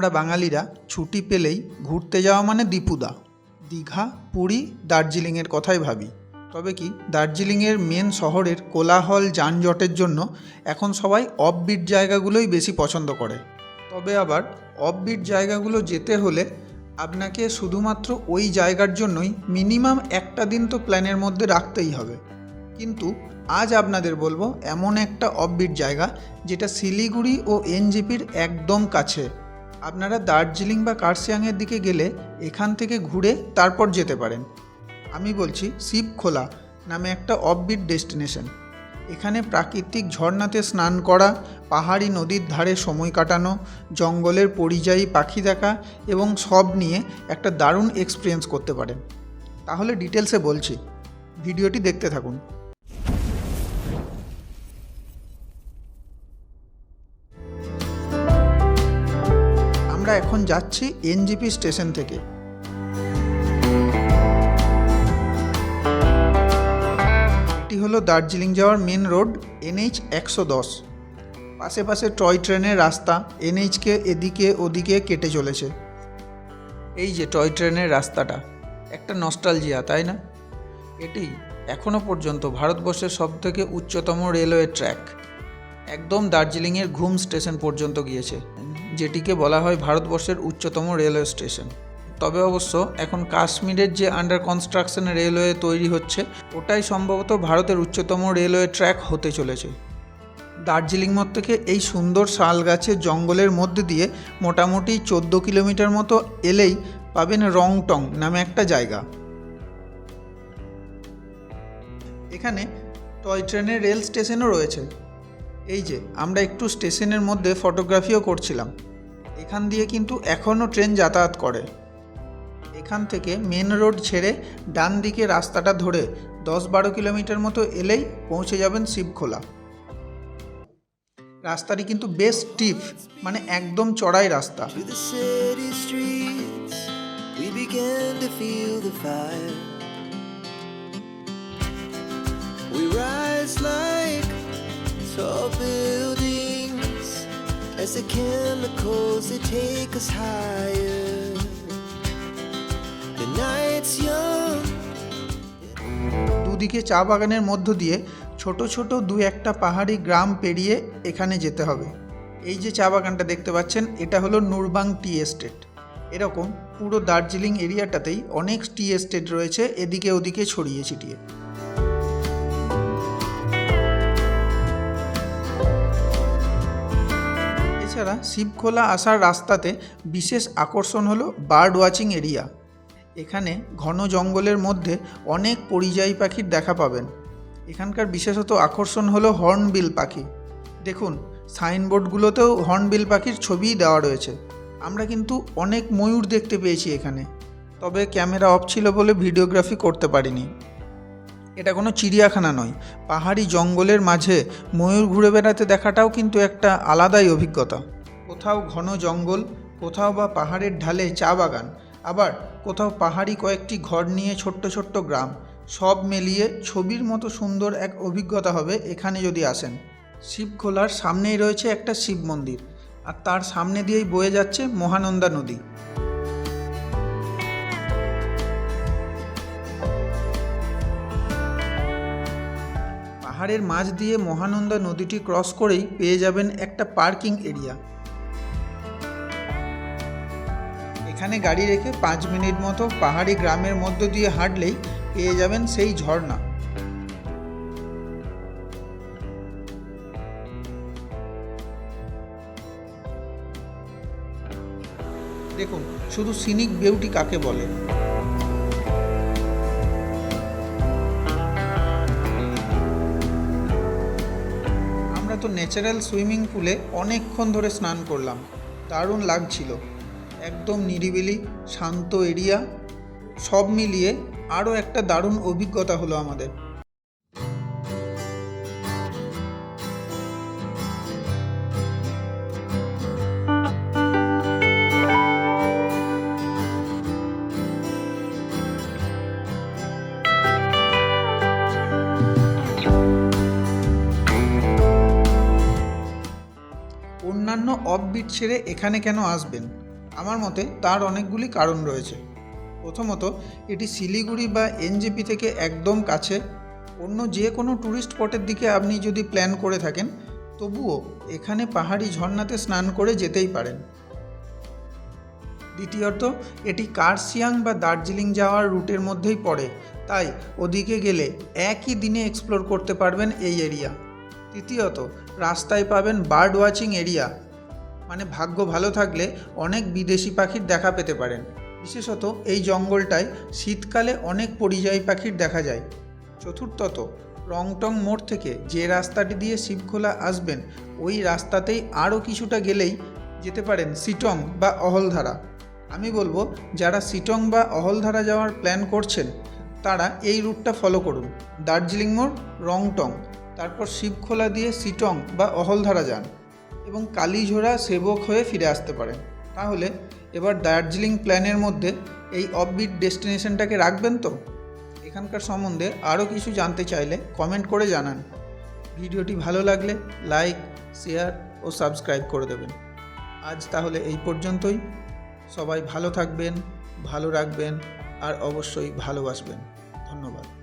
আমরা বাঙালিরা ছুটি পেলেই ঘুরতে যাওয়া মানে দীপুদা। দীঘা, পুরী, দার্জিলিংয়ের কথাই ভাবি। তবে কি, দার্জিলিংয়ের মেন শহরের কোলাহল, যানজটের জন্য এখন সবাই অফবিট জায়গাগুলোই বেশি পছন্দ করে। তবে আবার অফবিট জায়গাগুলো যেতে হলে আপনাকে শুধুমাত্র ওই জায়গার জন্যই মিনিমাম একটা দিন তো প্ল্যানের মধ্যে রাখতেই হবে। কিন্তু আজ আপনাদের বলব এমন একটা অফবিট জায়গা যেটা শিলিগুড়ি ও এনজিপির একদম কাছে। আপনারা দার্জিলিং বা কার্সিয়াংয়ের দিকে গেলে এখান থেকে ঘুরে তারপর যেতে পারেন। আমি বলছি শিবখোলা নামে একটা অফবিট ডেস্টিনেশন এখানে প্রাকৃতিক ঝর্ণাতে স্নান করা, পাহাড়ি নদীর ধারে সময় কাটানো, জঙ্গলের পরিযায়ী পাখি দেখা এবং সব নিয়ে একটা দারুণ এক্সপিরিয়েন্স করতে পারেন। তাহলে ডিটেলসে বলছি। ভিডিওটি দেখতে থাকুন। আমরা এখন যাচ্ছি এনজিপি স্টেশন থেকে। এটি হলো দার্জিলিং যাওয়ার মেন রোড, এনএইচ একশো দশ। পাশে পাশে টয় ট্রেনের রাস্তা এনএইচকে এদিকে ওদিকে কেটে চলেছে। এই যে টয় ট্রেনের রাস্তাটা, একটা নস্টালজিয়া, তাই না? এটি এখনও পর্যন্ত ভারতবর্ষের সবথেকে উচ্চতম রেলওয়ে ট্র্যাক। একদম দার্জিলিংয়ের ঘুম স্টেশন পর্যন্ত গিয়েছে। যেটিকে বলা হয় ভারতবর্ষের উচ্চতম রেলওয়ে স্টেশন। তবে অবশ্য এখন কাশ্মীরের যে আন্ডার কনস্ট্রাকশন রেলওয়ে তৈরি হচ্ছে, ওটাই সম্ভবত ভারতের উচ্চতম রেলওয়ে ট্র্যাক হতে চলেছে। দার্জিলিং মঠ থেকে এই সুন্দর শাল গাছের জঙ্গলের মধ্যে দিয়ে মোটামুটি চোদ্দ কিলোমিটার মতো এলেই পাবেন রংটং নামে একটা জায়গা। এখানে টয় ট্রেনের রেল স্টেশনও রয়েছে। এই যে, আমরা একটু স্টেশনের মধ্যে ফটোগ্রাফিও করছিলাম। এখান দিয়ে কিন্তু এখনও ট্রেন যাতায়াত করে। এখান থেকে মেন রোড ছেড়ে ডান দিকে রাস্তাটা ধরে দশ বারো কিলোমিটার মতো এলেই পৌঁছে যাবেন শিবখোলা। রাস্তাটি কিন্তু বেশ স্টিফ মানে একদম চড়াই রাস্তা. We rise like tall buildings. As the chemicals, they take us higher. The night's young. দুদিকে চা বাগানের মধ্য দিয়ে ছোট ছোট দু একটা পাহাড়ি গ্রাম পেরিয়ে এখানে যেতে হবে এই যে চা বাগানটা দেখতে পাচ্ছেন, এটা হলো নুরবাং টি এস্টেট এরকম পুরো দার্জিলিং এরিয়াটাতেই অনেক টি এস্টেট রয়েছে, এদিকে ওদিকে ছড়িয়ে ছিটিয়ে এছাড়া শিবখোলা আসার রাস্তাতে বিশেষ আকর্ষণ হলো বার্ড ওয়াচিং এরিয়া এখানে ঘন জঙ্গলের মধ্যে অনেক পরিযায়ী পাখির দেখা পাবেন। এখানকার বিশেষত আকর্ষণ হলো হর্নবিল পাখি। দেখুন সাইনবোর্ডগুলোতেও হর্নবিল পাখির ছবিই দেওয়া রয়েছে। আমরা কিন্তু অনেক ময়ূর দেখতে পেয়েছি এখানে। তবে ক্যামেরা অফ ছিল বলে ভিডিওগ্রাফি করতে পারিনি। এটা কোনো চিড়িয়াখানা নয়। পাহাড়ি জঙ্গলের মাঝে ময়ূর ঘুরে বেড়াতে দেখাটাও কিন্তু একটা আলাদাই অভিজ্ঞতা। কোথাও ঘন জঙ্গল, কোথাও বা পাহাড়ের ঢালে চা বাগান, আবার কোথাও পাহাড়ি কয়েকটি ঘর নিয়ে ছোট্ট ছোট্ট গ্রাম, সব মিলিয়ে ছবির মতো সুন্দর এক অভিজ্ঞতা হবে এখানে যদি আসেন। শিবখোলার সামনেই রয়েছে একটা শিব মন্দির, আর তার সামনে দিয়েই বয়ে যাচ্ছে মহানন্দা নদী। পাহাড়ের মাঝ দিয়ে মহানন্দা নদীটি ক্রস করেই পেয়ে যাবেন একটা পার্কিং এরিয়া। এখানে গাড়ি রেখে পাঁচ মিনিট মতো পাহাড়ি গ্রামের মধ্য দিয়ে হাঁটলেই পেয়ে যাবেন সেই ঝর্ণা। দেখুন, শুধু সিনিক বিউটি কাকে বলে? আমরা তো ন্যাচারাল সুইমিং পুলে অনেকক্ষণ ধরে স্নান করলাম। দারুণ লাগছিল। একদম নিরিবিলি, শান্ত এরিয়া সব মিলিয়ে আরও একটা দারুণ অভিজ্ঞতা হলো আমাদের। অফবিট ছেড়ে এখানে কেন আসবেন? আমার মতে তার অনেকগুলি কারণ রয়েছে। প্রথমত, এটি শিলিগুড়ি বা এনজেপি থেকে একদম কাছে। অন্য যে কোনো ট্যুরিস্ট স্পটের দিকে আপনি যদি প্ল্যান করে থাকেন, তবুও এখানে পাহাড়ি ঝর্ণাতে স্নান করে যেতেই পারেন। দ্বিতীয়ত, এটি কার্সিয়াং বা দার্জিলিং যাওয়ার রুটের মধ্যেই পড়ে। তাই ওদিকে গেলে একই দিনে এক্সপ্লোর করতে পারবেন এই এরিয়া তৃতীয়ত, রাস্তায় পাবেন বার্ড ওয়াচিং এরিয়া মানে ভাগ্য ভালো থাকলে অনেক বিদেশি পাখির দেখা পেতে পারেন। বিশেষত এই জঙ্গলটায় শীতকালে অনেক পরিযায়ী পাখির দেখা যায়। চতুর্থত, রংটং মোড় থেকে যে রাস্তাটি দিয়ে শিবখোলা আসবেন, ওই রাস্তাতেই আরও কিছুটা গেলেই যেতে পারেন সিটং বা অহলধারা। আমি বলব, যারা সিটং বা অহলধারা যাওয়ার প্ল্যান করছেন, তারা এই রুটটা ফলো করুন। দার্জিলিং মোড়, রংটং, তারপর শিবখোলা দিয়ে সিটং বা অহলধারা যান। এবং কালীঝোড়া সেবক হয়ে ফিরে আসতে পারেন। তাহলে এবার দার্জিলিং প্ল্যানের মধ্যে এই অফবিট ডেস্টিনেশনটাকে রাখবেন তো? এখানকার সম্বন্ধে আরও কিছু জানতে চাইলে কমেন্ট করে জানান। ভিডিওটি ভালো লাগলে লাইক শেয়ার ও সাবস্ক্রাইব করে দেবেন। আজ তাহলে এই পর্যন্তই। সবাই ভালো থাকবেন, ভালো রাখবেন, আর অবশ্যই ভালোবাসবেন। ধন্যবাদ।